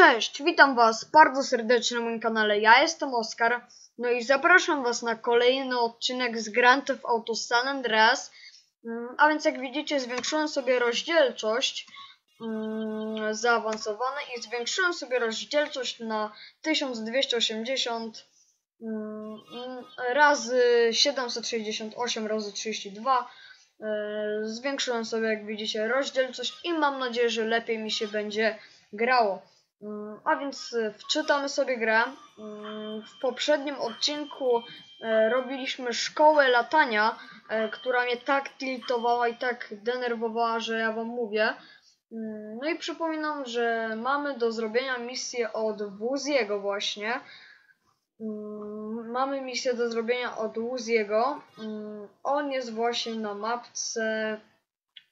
cześć, witam was bardzo serdecznie na moim kanale, ja jestem Oskar, no i zapraszam was na kolejny odcinek z Grand Theft Auto San Andreas, Mm, a więc jak widzicie zwiększyłem sobie rozdzielczość mm, zaawansowane i zwiększyłem sobie rozdzielczość na 1280 mm, razy 768 razy 32 e, zwiększyłem sobie jak widzicie rozdzielczość i mam nadzieję, że lepiej mi się będzie grało. Mm, a więc e, wczytamy sobie grę. Mm, w poprzednim odcinku e, robiliśmy szkołę latania, e, która mnie tak tiltowała i tak denerwowała, że ja wam mówię. Mm, no i przypominam, że mamy do zrobienia misję od Wuziego właśnie. Mamy misję do zrobienia od Wuziego. On jest właśnie na mapce.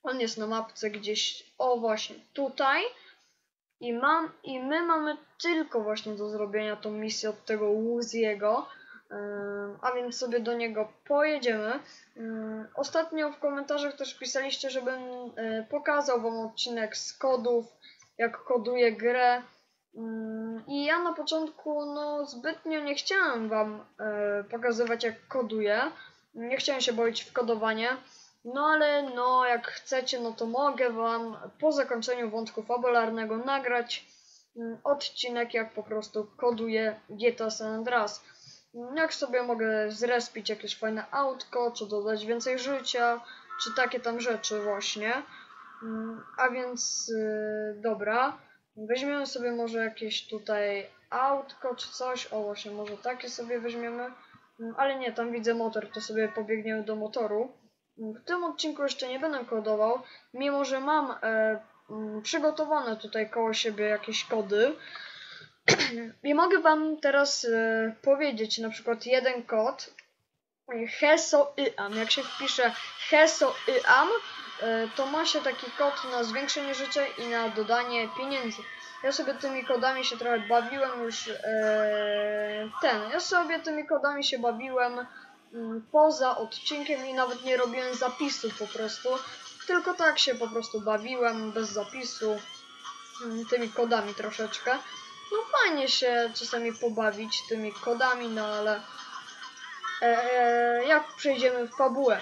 On jest na mapce gdzieś, o właśnie tutaj. I, mam, I my mamy tylko właśnie do zrobienia tą misję od tego Wuziego, a więc sobie do niego pojedziemy. Ostatnio w komentarzach też pisaliście, żebym e, pokazał wam odcinek z kodów, jak koduję grę. I ja na początku no, zbytnio nie chciałem wam e, pokazywać jak koduję. Nie chciałem się bawić w kodowanie. No ale no, jak chcecie, no to mogę wam po zakończeniu wątku fabularnego nagrać mm, odcinek, jak po prostu koduję GTA San Andreas. Jak sobie mogę zrespić jakieś fajne autko, czy dodać więcej życia, czy takie tam rzeczy właśnie. Mm, a więc yy, dobra, weźmiemy sobie może jakieś tutaj autko czy coś. O właśnie, może takie sobie weźmiemy. Mm, ale nie, tam widzę motor, to sobie pobiegniemy do motoru. W tym odcinku jeszcze nie będę kodował, mimo że mam e, mm, przygotowane tutaj koło siebie jakieś kody. I mogę Wam teraz e, powiedzieć na przykład jeden kod. Heso iam. Jak się wpisze Heso iam, e, to ma się taki kod na zwiększenie życia i na dodanie pieniędzy. Ja sobie tymi kodami się trochę bawiłem już e, ten. Ja sobie tymi kodami się bawiłem poza odcinkiem i nawet nie robiłem zapisu po prostu. Tylko tak się po prostu bawiłem, bez zapisu, mm, tymi kodami troszeczkę. No fajnie się czasami pobawić tymi kodami, no ale e, e, jak przejdziemy w fabułę.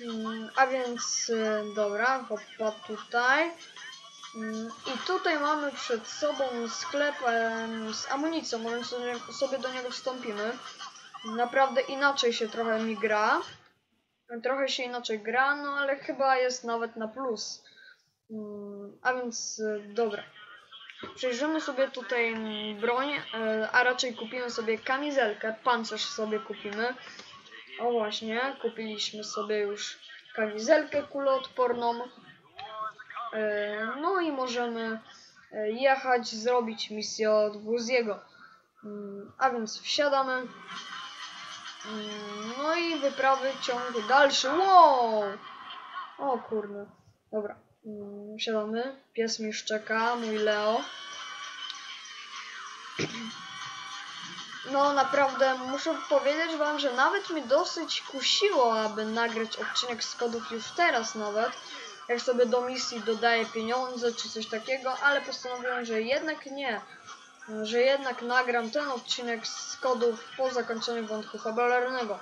Mm, a więc e, dobra, hopa tutaj. I tutaj mamy przed sobą sklep z amunicją, więc sobie do niego wstąpimy naprawdę inaczej się trochę mi gra. Trochę się inaczej gra, no ale chyba jest nawet na plus. Mm, a więc y, dobra. Przejrzymy sobie tutaj broń, y, a raczej kupimy sobie kamizelkę, pancerz sobie kupimy. O właśnie, kupiliśmy sobie już kamizelkę kuloodporną. Y, no i możemy jechać, zrobić misję od Wuziego. Mm, a więc wsiadamy. No i wyprawy ciąg dalszy. Wow! O kurde. Dobra. Mm, siadamy. Pies mi szczeka, mój Leo. No naprawdę muszę powiedzieć wam, że nawet mi dosyć kusiło, aby nagrać odcinek z kodów już teraz nawet. Jak sobie do misji dodaję pieniądze czy coś takiego, ale postanowiłem, że jednak nie że jednak nagram ten odcinek z kodów po zakończeniu wątku fabularnego.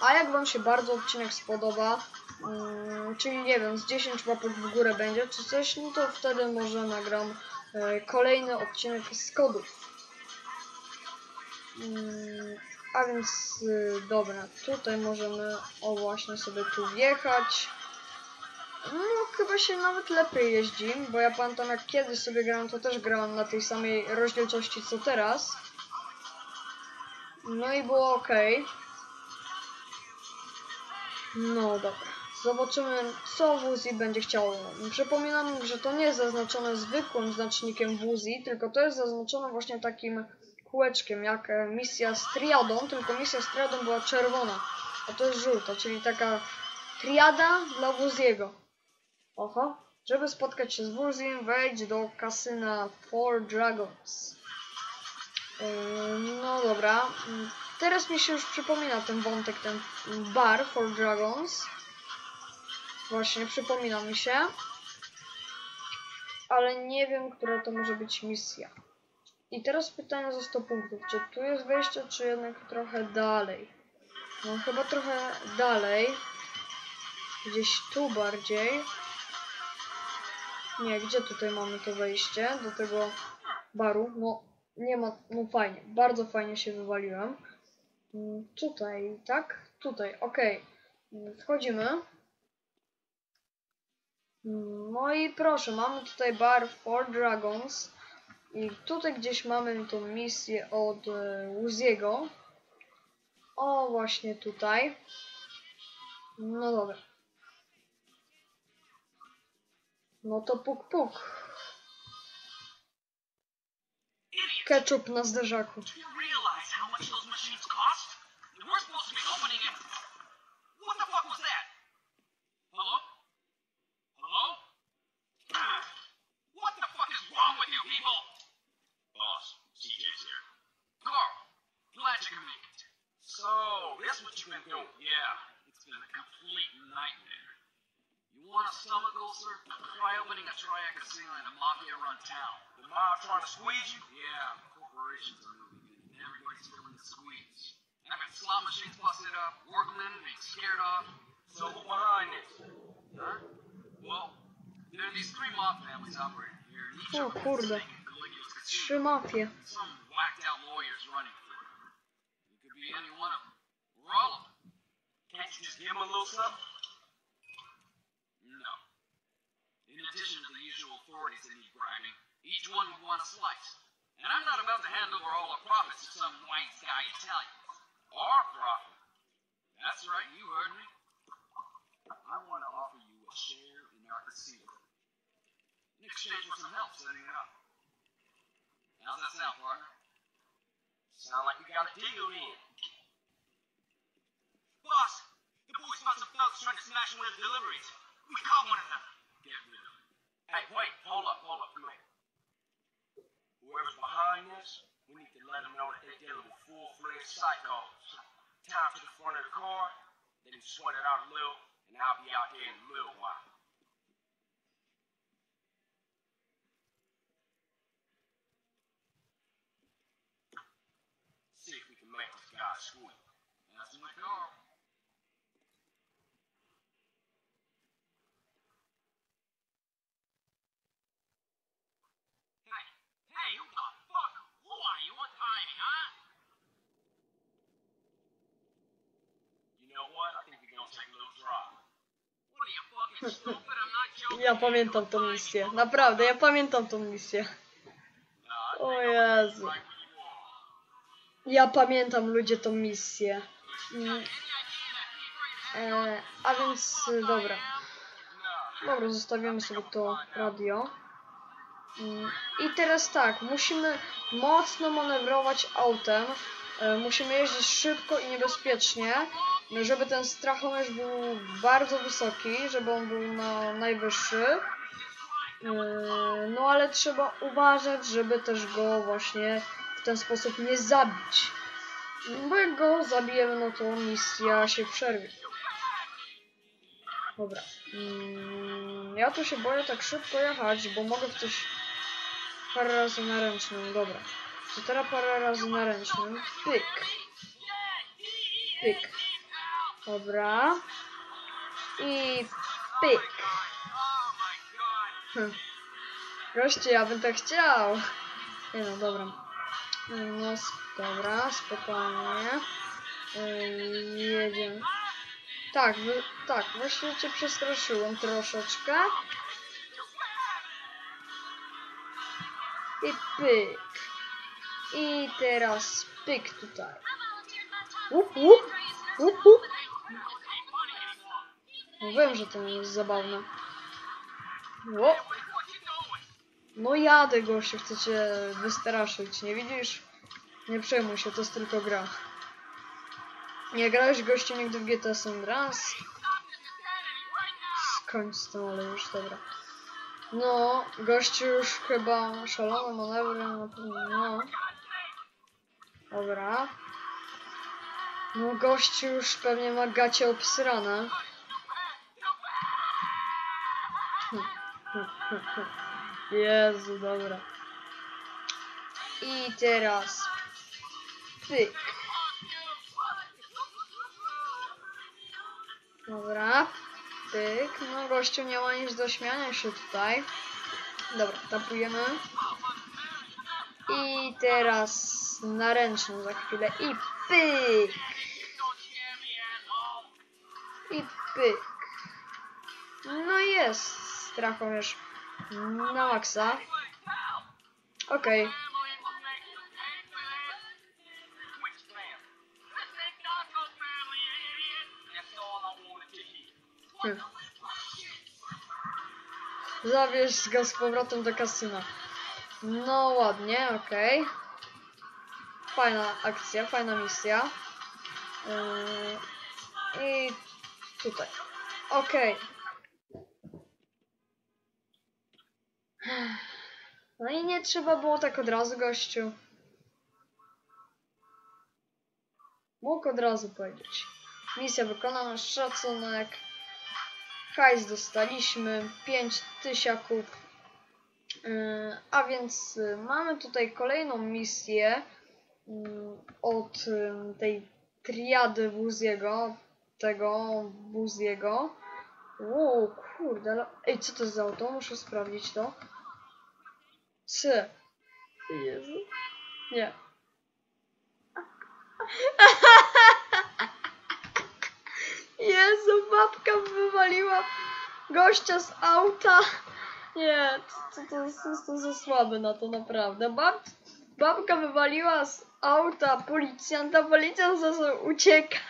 A jak Wam się bardzo odcinek spodoba, um, czyli nie wiem, z 10 łapek w górę będzie czy coś, no to wtedy może nagram e, kolejny odcinek z kodów. Um, a więc y, dobra, tutaj możemy o właśnie sobie tu wjechać. No, chyba się nawet lepiej jeździ, bo ja pamiętam jak kiedyś sobie grałem, to też grałem na tej samej rozdzielczości co teraz. No i było ok. No dobra. Zobaczymy, co Wuzi będzie chciał. Przypominam, że to nie jest zaznaczone zwykłym znacznikiem Wuzi, tylko to jest zaznaczone właśnie takim kółeczkiem, jak misja z triadą, tylko misja z triadą była czerwona, a to jest żółta, czyli taka triada dla Wuziego. Oho. Żeby spotkać się z Wurzim, wejdź do kasyna Four Dragons. No dobra. Teraz mi się już przypomina ten wątek, ten bar Four Dragons. Właśnie, przypomina mi się. ale nie wiem, która to może być misja. I teraz pytanie za 100 punktów. Czy tu jest wejście, czy jednak trochę dalej? No chyba trochę dalej. Gdzieś tu bardziej. Nie, gdzie tutaj mamy to wejście do tego baru? No, nie ma, no fajnie, bardzo fajnie się wywaliłem. Mm, Tutaj, tak? Tutaj, okej. Mm, Wchodzimy. Mm, No i proszę, mamy tutaj bar Four Dragons. I tutaj gdzieś mamy tą misję od e, Uziego. O, właśnie tutaj. No dobra. No to puk puk. Ketchup na Try opening a triad casino in a mafia-run town. The mob trying to squeeze you? Yeah, corporations are moving in, and everybody's feeling the squeeze. I've got slot machines busted up, workmen being scared off. So who behind this? Huh? Well, there are these three mob families operating here, and each O of them is in Caligula's casino. Trzy mafie. Some whacked out lawyers running for it. You could be any one of them. Or all of them. Can't you just give them a little something? 40s that need grinding, each one with a slice. And I'm not about to hand over all our profits to some white guy Italian. Our profit. That's right, you heard me. I want to offer you a share in our casino. In exchange for some help setting it up. How's that sound, partner? Sound like you got a deal in. Boss, the boys found some thugs trying to smash one of the deliveries. We caught one of them. Get rid of Hey, wait, hold up, hold up, come here. Whoever's behind this, we need to let them know that they're dealing with full-fledged psychos. Time to the front of the car, let him sweat it out a little, and I'll be out there in a little while. Ja pamiętam tą misję. Naprawdę, ja pamiętam tą misję. O Jezu. Ja pamiętam ludzie tą misję. Mm, E, a więc dobra. Dobra, zostawimy sobie to radio. Mm, I teraz tak, musimy mocno manewrować autem. E, Musimy jeździć szybko i niebezpiecznie, żeby ten strachomierz był bardzo wysoki, żeby on był na najwyższy. E, No ale trzeba uważać, żeby też go właśnie w ten sposób nie zabić. Bo jak go zabijemy, no to misja się przerwie. Dobra. Mm, ja tu się boję tak szybko jechać, bo mogę w coś parę razy na ręcznym. Dobra. Teraz parę razy na ręcznym. Pyk. Pyk. Dobra. I pyk. Hm. Goście, ja bym tak chciał. Nie no, dobra. No, s- dobra, spokojnie. Yy, jedziemy. Tak, wy, tak, właśnie cię przestraszyłem troszeczkę. I pyk. I teraz pyk tutaj. Łup, łup, łup. No wiem, że to nie jest zabawne. Ło. No jadę gościu, chcę cię wystraszyć, nie widzisz? Nie przejmuj się, to jest tylko gra. Nie grałeś gościu nigdy w GTA San Andreas? Skończ z tym, ale już dobra. No, gościu już chyba szalone manewry na pewno, no. Dobra. No, gościu już pewnie ma gacie obsrane. Jezu, dobra. I teraz pyk. Dobra, pyk. No gościu nie ma nic do śmiania się tutaj. Dobra, tapujemy. I teraz na ręczną za chwilę. I pyk. I pyk. No jest strachomierz na maksa. Okej. Hmm. Zabierz go z powrotem do kasyna. No ładnie, okej. Fajna akcja, fajna misja. Yy, I tutaj. Okej. No i nie trzeba było tak od razu, gościu. Mógł od razu powiedzieć. Misja wykonana, szacunek. Hajs dostaliśmy, 5 tysiaków. Yy, a więc y, mamy tutaj kolejną misję od tej triady Wuziego, tego Wuziego. Wow, kurde. Ej, co to za auto? Muszę sprawdzić to. C. Jezu. Nie. Jezu, babka wywaliła gościa z auta. Nie, to, to, to, to to za słabe na to naprawdę. Bab, babka wywaliła z auta policjanta, policjant zaczął uciekać.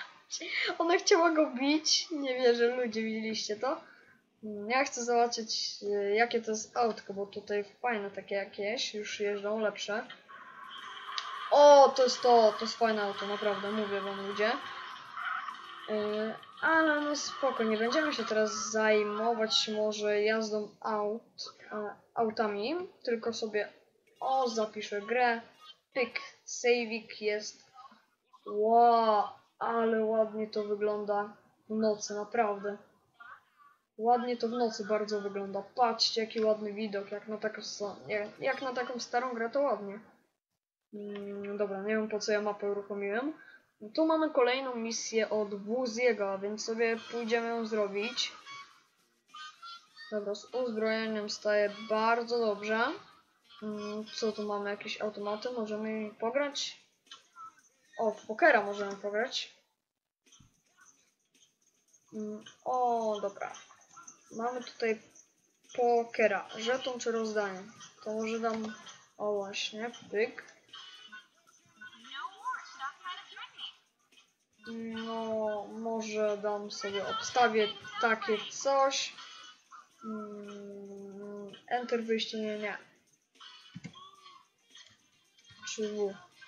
Ona chciała go bić. Nie wierzę, ludzie, widzieliście to? Mm, Ja chcę zobaczyć, y, jakie to jest autko, bo tutaj fajne takie jakieś, już jeżdżą lepsze. O, to jest to, to jest fajne auto, naprawdę, mówię wam ludzie. Yy, ale no spoko, nie będziemy się teraz zajmować może jazdą aut, e, autami, tylko sobie, o, zapiszę grę, pyk, saveik jest, wow, ale ładnie to wygląda w nocy, naprawdę. Ładnie to w nocy bardzo wygląda. Patrzcie, jaki ładny widok, jak na taką, nie, jak na taką starą grę to ładnie. Mm, dobra, nie wiem po co ja mapę uruchomiłem. Tu mamy kolejną misję od Wuziego, więc sobie pójdziemy ją zrobić. Dobra, z uzbrojeniem staje bardzo dobrze. Mm, Co tu mamy? Jakieś automaty? Możemy pograć? O, w pokera możemy pograć. Mm, O, dobra. Mamy tutaj pokera. Żeton czy rozdanie? To może dam... O właśnie, pyk. No, może dam sobie, obstawię takie coś. Mm, Enter wyjście, nie, nie.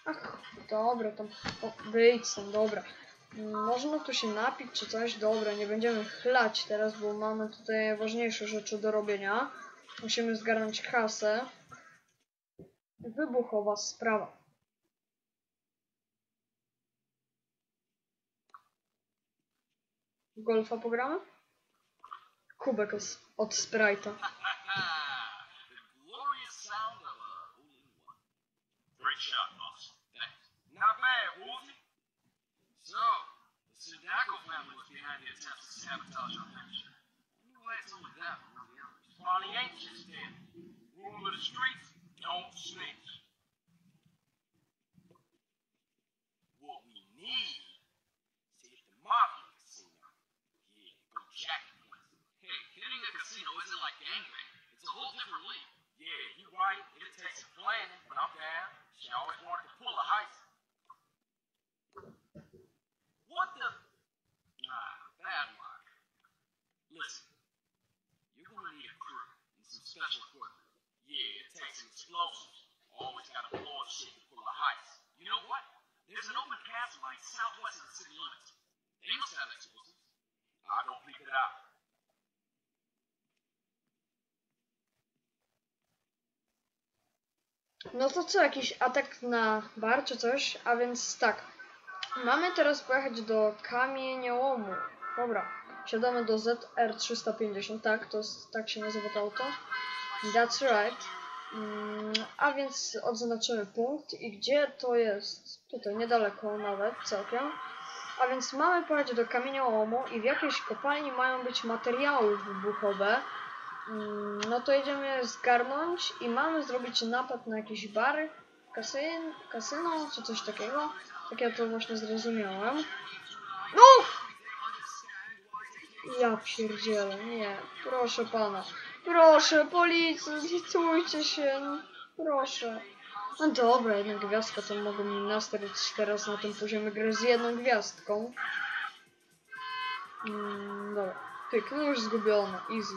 Ach, dobra, tam, wyjdź są, dobra. Można tu się napić czy coś? Dobra, nie będziemy chlać teraz, bo mamy tutaj ważniejsze rzeczy do robienia. Musimy zgarnąć kasę. Wybuchowa sprawa. Golfa pogramy? Kubek od Sprite'a. Shot. Thanks. Not bad, Wolfie. So, the Sudako family was behind the attempts to sabotage our venture. Why it's only them, not the others. Bonnie ain't just dead. Rule of the streets, don't snitch. What we need is to the Mafia Casino. Yeah, go jack. Hey, hitting a casino isn't like gambling. It's a whole different league. Yeah, you're right. It takes some planning, but I'm down. She always wanted to pull a heist. What the? Nah, bad luck. Listen, you're gonna need a crew and some special equipment. Yeah, it takes some explosives. Always gotta blow up shit No to co, jakiś atak na bar czy coś? A więc tak. Mamy teraz pojechać do kamieniołomu. Dobra. Siadamy do ZR350, tak? To tak się nazywa to auto. That's right. Mm, A więc odznaczymy punkt i gdzie to jest? Tutaj, niedaleko nawet, całkiem. A więc mamy pojechać do kamieniołomu i w jakiejś kopalni mają być materiały wybuchowe. Mm, No to idziemy zgarnąć i mamy zrobić napad na jakiś bar, kasyn, kasyno czy coś takiego. Tak ja to właśnie zrozumiałem. No! Ja pierdzielę, nie, proszę pana. Proszę, policja, zlitujcie się, proszę. No dobra, jedna gwiazdka to mogą mi nastawić teraz na tym poziomie gry z jedną gwiazdką. Mm, dobra, pyk, no już zgubione, easy.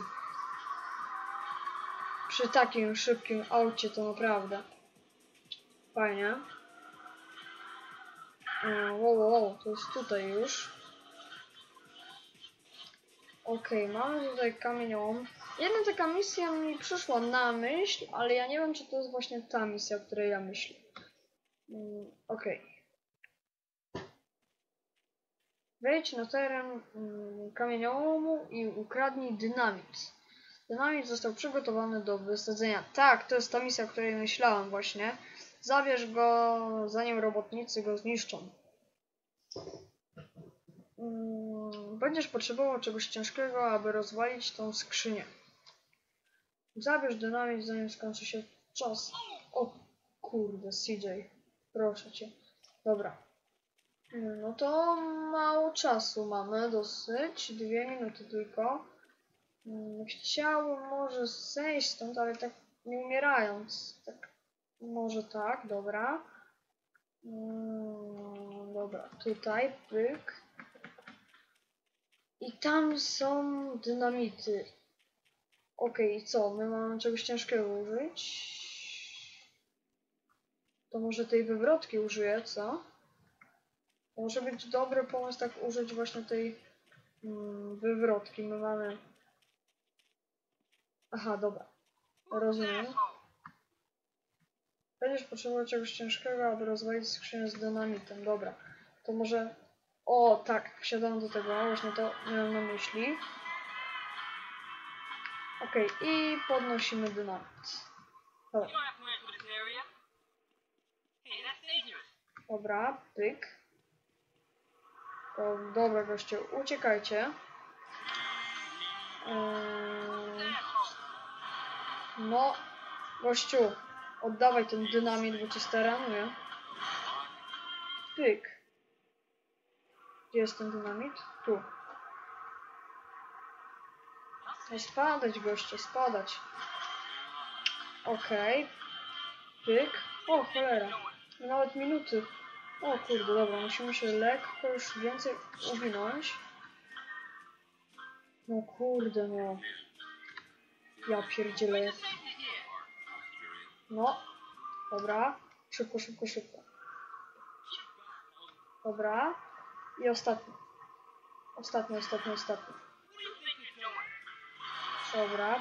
Przy takim szybkim aucie to naprawdę fajnie. E, Wow, wow, wow, to jest tutaj już. Okej, mamy tutaj kamienią. Jedna taka misja mi przyszła na myśl, ale ja nie wiem, czy to jest właśnie ta misja, o której ja myślę. Mm, Okej. Wejdź na teren mm, kamieniołomu i ukradnij dynamit. Dynamit został przygotowany do wysadzenia. Tak, to jest ta misja, o której myślałem właśnie. Zabierz go, zanim robotnicy go zniszczą. Mm, Będziesz potrzebował czegoś ciężkiego, aby rozwalić tą skrzynię. Zabierz dynamit, zanim skończy się czas. O kurde, CJ. Proszę cię. Dobra. No to mało czasu mamy, dosyć. Dwie minuty tylko. Mm, Chciałbym może zejść stąd, ale tak nie umierając. Tak, może tak, dobra. Mm, Dobra, tutaj, pyk. I tam są dynamity. Okej, i co? My mamy czegoś ciężkiego użyć? To może tej wywrotki użyję, co? Może być dobry pomysł tak użyć właśnie tej mm, wywrotki. My mamy... Aha, dobra. Rozumiem. Będziesz potrzebował czegoś ciężkiego, aby rozwalić skrzynię z dynamitem. Dobra. To może... O, tak, wsiadam do tego. Właśnie to miałem na myśli. Okej, i podnosimy dynamit. Dobra. Dobra, pyk. O, dobra, goście, uciekajcie. Eee, no, gościu, oddawaj ten dynamit, bo cię staranuję. Pyk. Gdzie jest ten dynamit? Tu. No spadać, goście, spadać. Okej. Pyk. O, cholera. Nawet minuty. O kurde, dobra, musimy się lekko już więcej uwinąć. No kurde, no. Ja pierdzielę. No. Dobra. Szybko, szybko, szybko. Dobra. I ostatni. Ostatni, ostatni, ostatni. Dobra.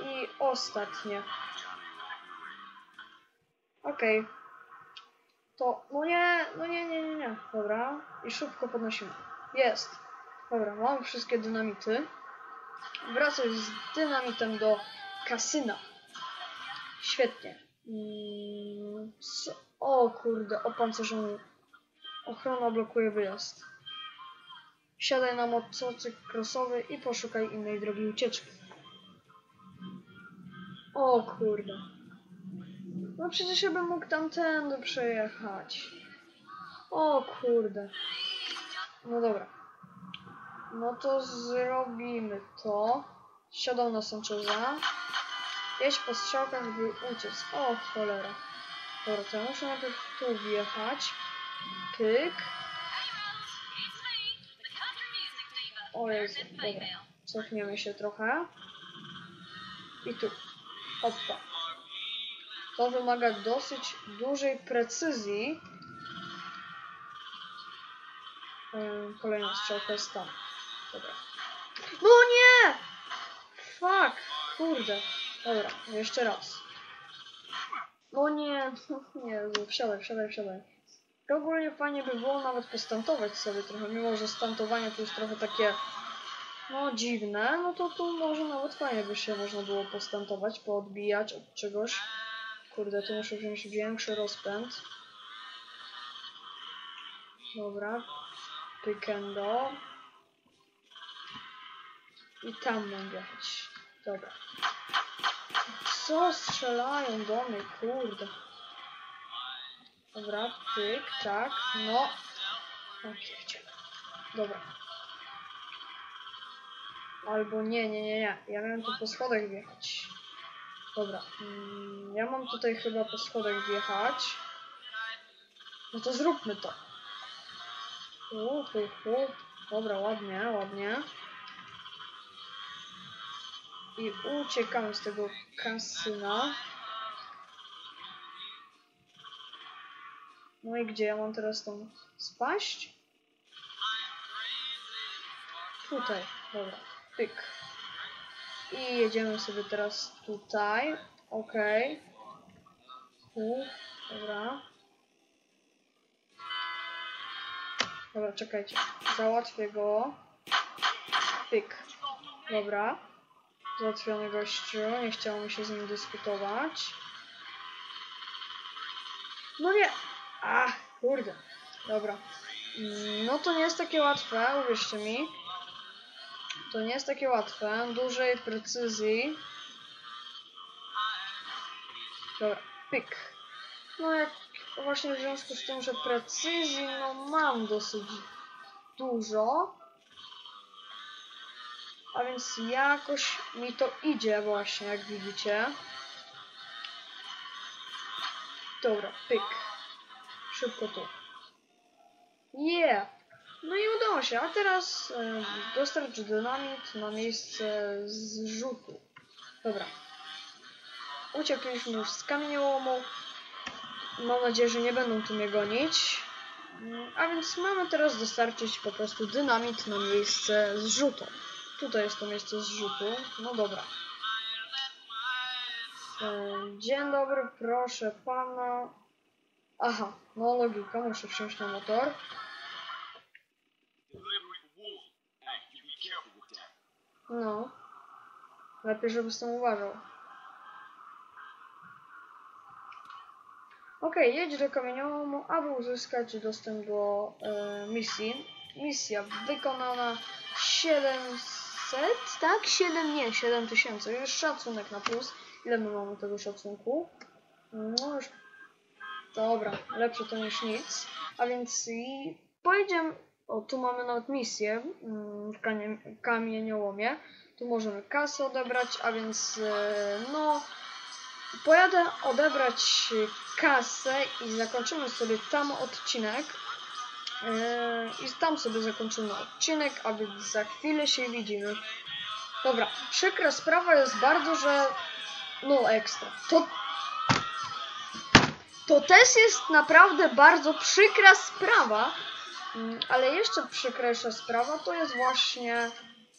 I ostatnie. Okej. To, no nie, no nie, nie, nie, nie. Dobra. I szybko podnosimy. Jest. Dobra, mamy wszystkie dynamity. Wracaj z dynamitem do kasyna. Świetnie. Mm, o kurde, opancerzony. Ochrona blokuje wyjazd. Siadaj na motocykl crossowy i poszukaj innej drogi ucieczki. O kurde. No przecież ja bym mógł tamtędy przejechać. O kurde. No dobra. No to zrobimy to. Siadał na Sancheza. Jeść po strzałkach, by uciec. O cholera. Dobra, to ja muszę najpierw tu wjechać. Pyk. O Jezu, dobra. Cofniemy się trochę. I tu. Hoppa. To wymaga dosyć dużej precyzji. Kolejna strzałka jest tam. Dobra. No nie! Fuck! Kurde. Dobra, jeszcze raz. No nie, nie, wsiadaj, wsiadaj, wsiadaj. To ogólnie fajnie by było nawet postantować sobie trochę, mimo że stantowanie to jest trochę takie No dziwne, no to tu może nawet fajnie by się można było postępować, poodbijać od czegoś. Kurde, tu muszę wziąć większy rozpęd. Dobra. Pykendo. I tam mam wjechać. Dobra. Co strzelają do mnie, kurde. Dobra, pyk, tak, no. O, pierdziele. Dobra. Albo nie, nie, nie, nie. Ja miałem tu po schodach wjechać. Dobra. Mm, ja mam tutaj chyba po schodach wjechać. No to zróbmy to. U, hu, hu. Dobra, ładnie, ładnie. I uciekamy z tego kasyna. No i gdzie ja mam teraz tam spaść? Tutaj, dobra, pyk. I jedziemy sobie teraz tutaj, okej. Tu, dobra. Dobra, czekajcie, załatwię go. Pyk, dobra. Załatwiony gościu, nie chciało mi się z nim dyskutować. No nie! Ach, kurde. Dobra. Mm, No to nie jest takie łatwe, uwierzcie mi. To nie jest takie łatwe. Dużej precyzji. Dobra, pyk. No jak właśnie w związku z tym, że precyzji no mam dosyć dużo. A więc jakoś mi to idzie właśnie, jak widzicie. Dobra, pyk. Szybko tu. Yeah! No i udało się, a teraz e, dynamit na miejsce zrzutu. Dobra. Uciekliśmy już z kamieniołomu. Mam nadzieję, że nie będą tu mnie gonić. Mm, A więc mamy teraz dostarczyć po prostu dynamit na miejsce zrzutu. Tutaj jest to miejsce zrzutu. No dobra. Dzień dobry, proszę pana. Aha, no logika, muszę wsiąść na motor. No. Lepiej, żebyś tam uważał. Okej, jedź do kamieniołomu, aby uzyskać dostęp do e, misji. Misja wykonana 700, tak? 7, nie, 7000. Już szacunek na plus. Ile my mamy tego szacunku? No już... Dobra, lepsze to niż nic. A więc i pojedziemy... O, tu mamy nawet misję mm, w kamie- kamieniołomie. Tu możemy kasę odebrać, a więc e, no... Pojadę odebrać kasę i zakończymy sobie tam odcinek. Yy, I tam sobie zakończymy odcinek, a więc za chwilę się widzimy. Dobra, przykra sprawa jest bardzo, że no ekstra. To, to też jest naprawdę bardzo przykra sprawa, Mm, ale jeszcze przykresza sprawa to jest właśnie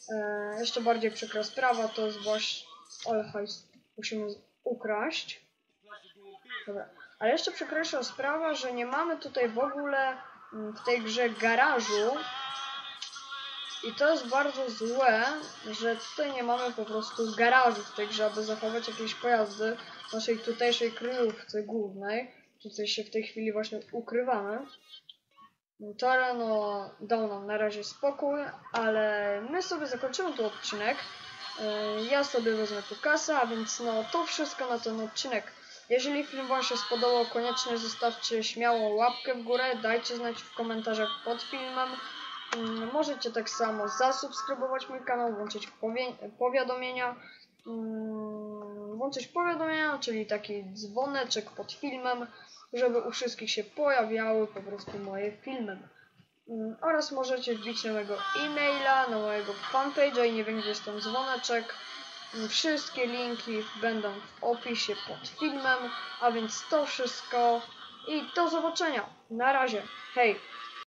e, jeszcze bardziej przykra sprawa to jest właśnie ale hajs musimy ukraść. Dobra. Ale jeszcze przykresza sprawa, że nie mamy tutaj w ogóle w tej grze garażu. I to jest bardzo złe, że tutaj nie mamy po prostu garażu w tej grze, aby zachować jakieś pojazdy w naszej tutejszej kryjówce głównej. Tutaj się w tej chwili właśnie ukrywamy. Torano dał nam na razie spokój, ale my sobie zakończymy tu odcinek. Yy, Ja sobie wezmę tu kasę, a więc no to wszystko na ten odcinek. Jeżeli film Wam się spodobał, koniecznie zostawcie śmiało łapkę w górę, dajcie znać w komentarzach pod filmem. Mm, Możecie tak samo zasubskrybować mój kanał, włączyć powiadomienia. mm, Włączyć powiadomienia, czyli taki dzwoneczek pod filmem, żeby u wszystkich się pojawiały po prostu moje filmy. Mm, Oraz możecie wbić na mojego e-maila, na mojego fanpage'a i nie wiem gdzie jest ten dzwoneczek. Wszystkie linki będą w opisie pod filmem, a więc to wszystko i do zobaczenia. Na razie. Hej!